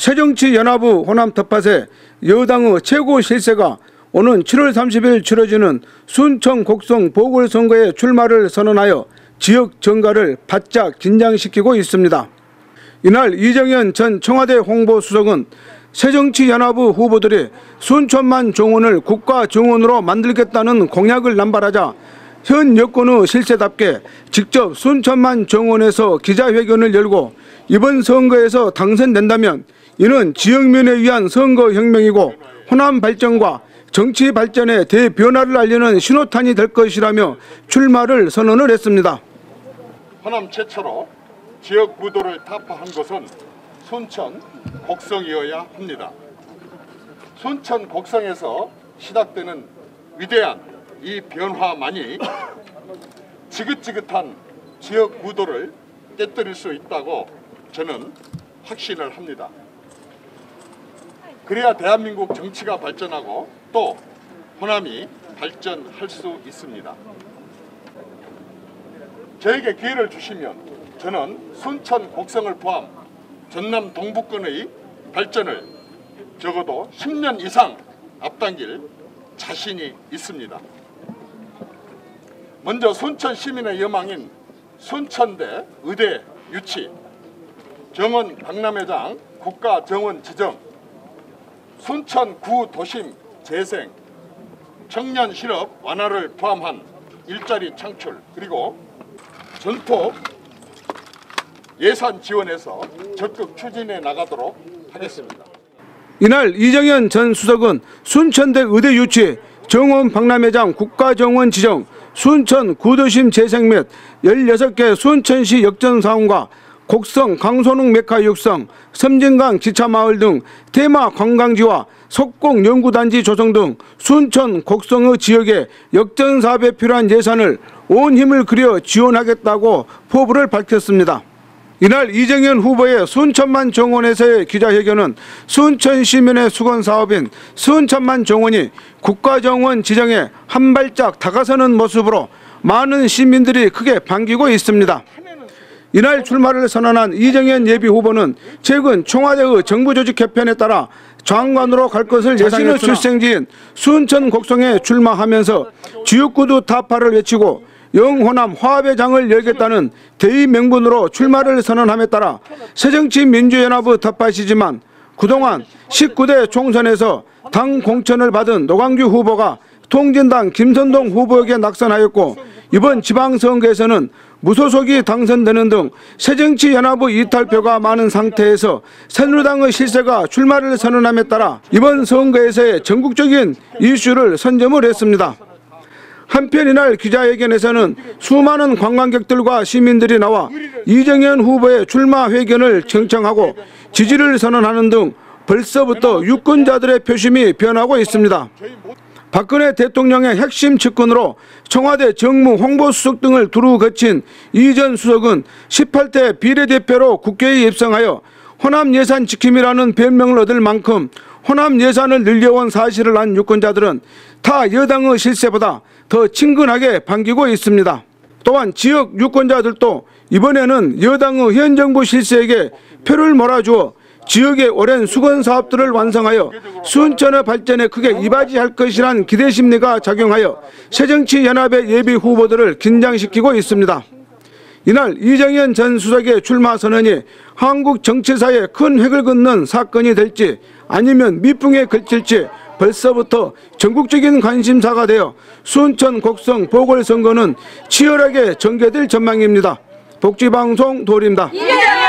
새정치연합의 호남 텃밭에 여당의 최고 실세가 오는 7월 30일 치러지는 순천 곡성 보궐선거에 출마를 선언하여 지역 정가를 바짝 긴장시키고 있습니다. 이날 이정현 전 청와대 홍보수석은 새정치연합의 후보들이 순천만 정원을 국가 정원으로 만들겠다는 공약을 남발하자 현 여권의 실세답게 직접 순천만 정원에서 기자회견을 열고 이번 선거에서 당선된다면 이는 지역민에 위한 선거혁명이고 호남 발전과 정치 발전의 대변화를 알리는 신호탄이 될 것이라며 출마를 선언을 했습니다. 호남 최초로 지역 구도를 타파한 것은 순천 곡성이어야 합니다. 순천 곡성에서 시작되는 위대한 이 변화만이 지긋지긋한 지역 구도를 깨뜨릴 수 있다고 저는 확신을 합니다. 그래야 대한민국 정치가 발전하고 또 호남이 발전할 수 있습니다. 저에게 기회를 주시면 저는 순천 곡성을 포함 전남 동북권의 발전을 적어도 10년 이상 앞당길 자신이 있습니다. 먼저 순천 시민의 여망인 순천대 의대 유치, 정원 박람회장 국가 정원 지정, 순천 구 도심 재생, 청년 실업 완화를 포함한 일자리 창출 그리고 전폭 예산 지원해서 적극 추진해 나가도록 하겠습니다. 이날 이정현 전 수석은 순천대 의대 유치, 정원 박람회장 국가정원 지정, 순천 구도심 재생 및 16개 순천시 역전 사업과 곡성 강소릉 메카 육성, 섬진강 지차마을 등 테마 관광지와 석공 연구단지 조성 등 순천 곡성의 지역에 역전 사업에 필요한 예산을 온 힘을 들여 지원하겠다고 포부를 밝혔습니다. 이날 이정현 후보의 순천만 정원에서의 기자회견은 순천 시민의 수건 사업인 순천만 정원이 국가정원 지정에 한 발짝 다가서는 모습으로 많은 시민들이 크게 반기고 있습니다. 이날 출마를 선언한 이정현 예비 후보는 최근 청와대의 정부 조직 개편에 따라 장관으로 갈 것을 예상했으나 출생지인 순천 곡성에 출마하면서 지역구도 타파를 외치고 영호남 화합의 장을 열겠다는 대의 명분으로 출마를 선언함에 따라 새정치민주연합의 텃밭이지만 그동안 19대 총선에서 당 공천을 받은 노광규 후보가 통진당 김선동 후보에게 낙선하였고 이번 지방선거에서는 무소속이 당선되는 등 새정치연합의 이탈표가 많은 상태에서 새누리당의 실세가 출마를 선언함에 따라 이번 선거에서의 전국적인 이슈를 선점을 했습니다. 한편 이날 기자회견에서는 수많은 관광객들과 시민들이 나와 이정현 후보의 출마 회견을 청청하고 지지를 선언하는 등 벌써부터 유권자들의 표심이 변하고 있습니다. 박근혜 대통령의 핵심 측근으로 청와대 정무 홍보수석 등을 두루 거친 이 전 수석은 18대 비례대표로 국회에 입성하여 호남 예산 지킴이라는 별명을 얻을 만큼 호남 예산을 늘려온 사실을 안 유권자들은 타 여당의 실세보다 더 친근하게 반기고 있습니다. 또한 지역 유권자들도 이번에는 여당의 현 정부 실세에게 표를 몰아주어 지역의 오랜 수건 사업들을 완성하여 순천의 발전에 크게 이바지할 것이란 기대 심리가 작용하여 새정치연합의 예비 후보들을 긴장시키고 있습니다. 이날 이정현 전 수석의 출마 선언이 한국 정치사에 큰 획을 긋는 사건이 될지 아니면 미풍에 그칠지 벌써부터 전국적인 관심사가 되어 순천 곡성 보궐선거는 치열하게 전개될 전망입니다. 복지방송 도리입니다. 이재명